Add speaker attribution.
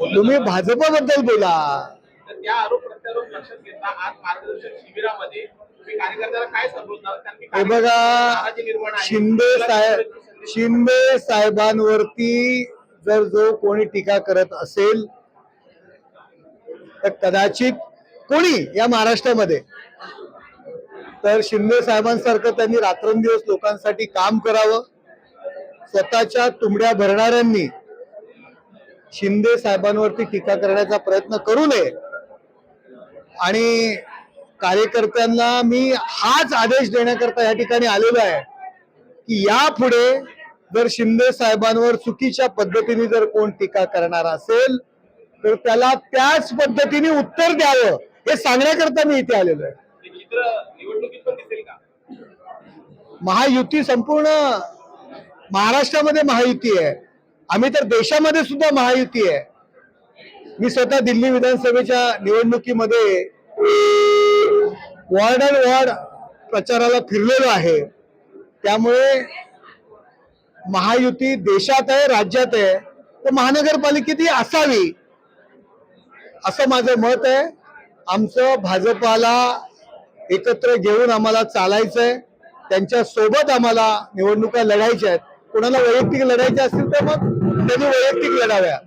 Speaker 1: तुम्ही. भाजपबद्दल बोला.
Speaker 2: त्या आरोप प्रत्यारोप लक्षात घेता आज मार्गदर्शक शिबिरामध्ये
Speaker 1: हे बघा. शिंदे साहेब शिंदे साहेबांवरती जर जो कोणी टीका करत असेल तर कदाचित कोणी या महाराष्ट्रामध्ये? तर शिंदे साहेबांसारखं त्यांनी रात्रंदिवस लोकांसाठी काम करावं. स्वतःच्या तुंबड्या भरणाऱ्यांनी शिंदे साहेबांवरती टीका करण्याचा प्रयत्न करू नये. आणि कार्यकर्त्यांना मी हाच आदेश देण्याकरता या ठिकाणी आलेलो आहे की यापुढे जर शिंदे साहेबांवर चुकीच्या पद्धतीने जर कोण टीका करणार असेल तर त्याला त्याच पद्धतीने उत्तर द्यावं हे सांगण्याकरता मी इथे आलेलो आहे. महायुती संपूर्ण महाराष्ट्रामध्ये महायुती आहे. आम्ही तर देशामध्ये सुद्धा महायुती आहे. मी स्वतः दिल्ली विधानसभेच्या निवडणुकीमध्ये वॉर्ड अँड वॉर्ड प्रचाराला फिरलेलो आहे. त्यामुळे महायुती देशात आहे राज्यात आहे. तर महानगरपालिकेतही असावी असं माझं मत आहे. आमचं भाजपाला एकत्र घेऊन आम्हाला चालायचंय. त्यांच्यासोबत आम्हाला निवडणुका लढायच्या आहेत. कोणाला वैयक्तिक लढायच्या असतील तर मग त्यांनी वैयक्तिक लढाव्या